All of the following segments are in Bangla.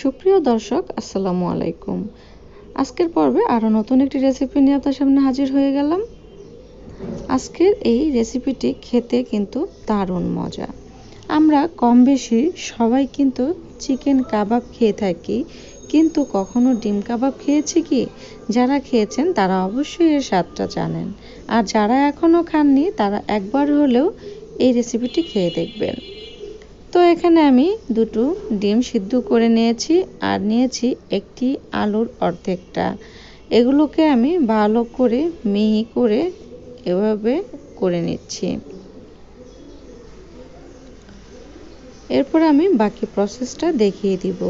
সুপ্রিয় দর্শক, আসসালামু আলাইকুম। আজকের পর্বে আরও নতুন একটি রেসিপি নিয়ে আপনার সামনে হাজির হয়ে গেলাম। আজকের এই রেসিপিটি খেতে কিন্তু দারুণ মজা। আমরা কম বেশি সবাই কিন্তু চিকেন কাবাব খেয়ে থাকি, কিন্তু কখনো ডিম কাবাব খেয়েছি কি? যারা খেয়েছেন তারা অবশ্যই এর স্বাদটা জানেন। আর যারা এখনও খাননি, তারা একবার হলেও এই রেসিপিটি খেয়ে দেখবেন। তো এখানে আমি দুটো ডিম সিদ্ধ করে নিয়েছি আর নিয়েছি একটি আলুর অর্ধেকটা। এগুলোকে আমি ভালো করে মিহি করে এভাবে করে নিচ্ছি। এরপর আমি বাকি প্রসেসটা দেখিয়ে দিব।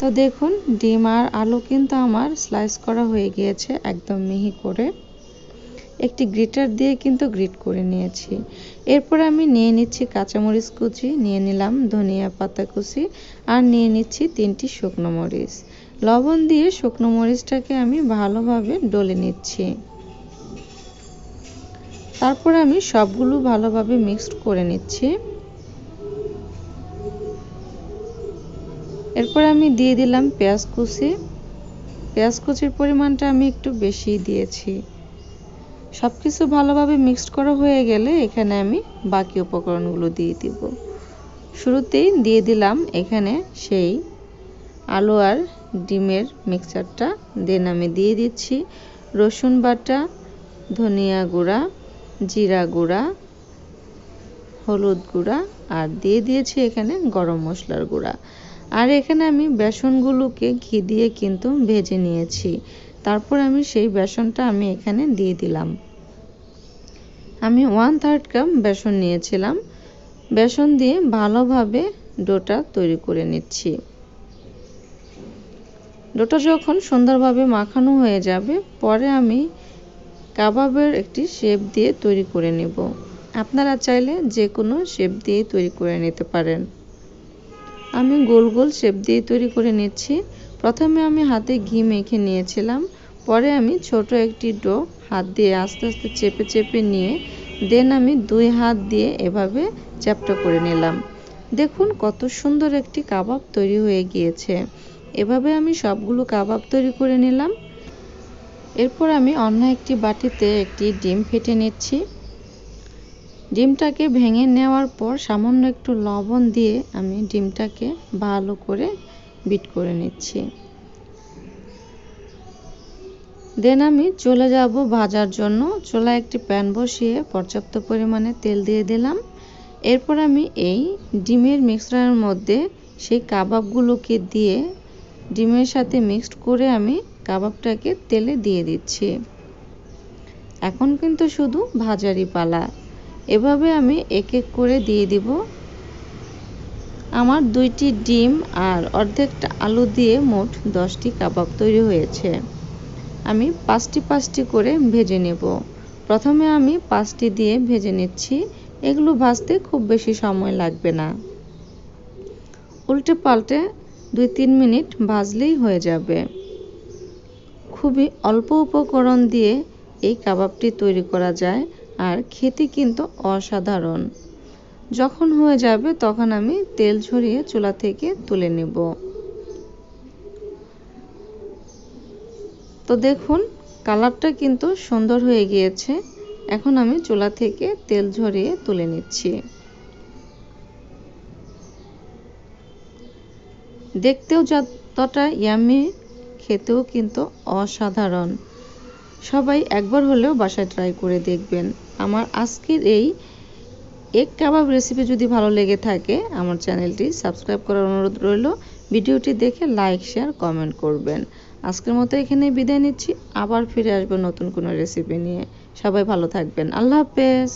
তো দেখুন, ডিম আর আলু কিন্তু আমার স্লাইস করা হয়ে গিয়েছে একদম মিহি করে। একটি গ্রিটার দিয়ে কিন্তু গ্রিট করে নিয়েছি। এরপর আমি নিয়ে নিচ্ছি কাঁচামরিচ কুচি, নিয়ে নিলাম ধনিয়া পাতা কুচি আর নিয়ে নিচ্ছি তিনটি শুকনো মরিচ। লবণ দিয়ে শুকনো মরিচটাকে আমি ভালোভাবে ডলে নিচ্ছি। তারপর আমি সবগুলো ভালোভাবে মিক্সড করে নিচ্ছি। এরপর আমি দিয়ে দিলাম পেঁয়াজ কুচি। পেঁয়াজ কুচির পরিমাণটা আমি একটু বেশি দিয়েছি। সব কিছু ভালোভাবে মিক্সড করা হয়ে গেলে এখানে আমি বাকি উপকরণগুলো দিয়ে দিব। শুরুতেই দিয়ে দিলাম এখানে সেই আলু আর ডিমের মিক্সচারটা দেন আমি দিয়ে দিচ্ছি রসুন বাটা, ধনিয়া গুঁড়া, জিরা গুঁড়া, হলুদ গুঁড়া আর দিয়ে দিয়েছি এখানে গরম মশলার গুঁড়া। আর এখানে আমি বেসনগুলোকে ঘি দিয়ে কিন্তু ভেজে নিয়েছি। তারপর আমি সেই বেসনটা আমি এখানে দিয়ে দিলাম। আমি ওয়ান থার্ড কাপ বেসন নিয়েছিলাম। বেসন দিয়ে ভালোভাবে ডোটা তৈরি করে নিচ্ছি। ডোটা যখন সুন্দরভাবে মাখানো হয়ে যাবে, পরে আমি কাবাবের একটি শেপ দিয়ে তৈরি করে নেব। আপনারা চাইলে যে কোনো শেপ দিয়ে তৈরি করে নিতে পারেন। আমি গোল গোল শেপ দিয়ে তৈরি করে নিচ্ছি। প্রথমে আমি হাতে ঘি মেখে নিয়েছিলাম। পরে আমি ছোট একটি ডো হাত দিয়ে আস্তে আস্তে চেপে চেপে নিয়ে, দেন আমি দুই হাত দিয়ে এভাবে চ্যাপটা করে নিলাম। দেখুন কত সুন্দর একটি কাবাব তৈরি হয়ে গিয়েছে। এভাবে আমি সবগুলো কাবাব তৈরি করে নিলাম। এরপর আমি অন্য একটি বাটিতে একটি ডিম ফেটে নিচ্ছি। ডিমটাকে ভেঙে নেওয়ার পর সামান্য একটু লবণ দিয়ে আমি ডিমটাকে ভালো করে বিট করে নিচ্ছি। দেন আমি চলে যাব ভাজার জন্য। চোলা একটি প্যান বসিয়ে পর্যাপ্ত পরিমাণে তেল দিয়ে দিলাম। এরপর আমি এই ডিমের মিক্সচারের মধ্যে সেই কাবাবগুলোকে দিয়ে ডিমের সাথে মিক্সড করে আমি কাবাবটাকে তেলে দিয়ে দিচ্ছি। এখন কিন্তু শুধু ভাজারি পালা। এভাবে আমি এক এক করে দিয়ে দিব। আমার দুইটি ডিম আর অর্ধেকটা আলু দিয়ে মোট দশটি কাবাব তৈরি হয়েছে। আমি পাঁচটি পাঁচটি করে ভেজে নেব। প্রথমে আমি পাঁচটি দিয়ে ভেজে নিচ্ছি। এগুলো ভাজতে খুব বেশি সময় লাগবে না। উল্টে পাল্টে দুই তিন মিনিট ভাজলেই হয়ে যাবে। খুবই অল্প উপকরণ দিয়ে এই কাবাবটি তৈরি করা যায় আর খেতে কিন্তু অসাধারণ। যখন হয়ে যাবে তখন আমি তেল ঝরিয়ে চুলা থেকে তুলে নেব। তো দেখুন, কালারটা কিন্তু সুন্দর হয়ে গিয়েছে। এখন আমি চুলা থেকে তেল ঝরিয়ে তুলে নিচ্ছি। দেখতেও যতটা ইয়ামি খেতেও কিন্তু অসাধারণ। সবাই একবার হলেও বাসায় ট্রাই করে দেখবেন। আমার আজকের এই এক কাবাব রেসিপি যদি ভালো লেগে থাকে, আমার চ্যানেলটি সাবস্ক্রাইব করার অনুরোধ রইল। ভিডিওটি দেখে লাইক শেয়ার কমেন্ট করবেন। আজকের মতো এখানে বিদায় নিচ্ছি। আবার ফিরে আসব নতুন কোনো রেসিপি নিয়ে। সবাই ভালো থাকবেন। আল্লাহ হাফেজ।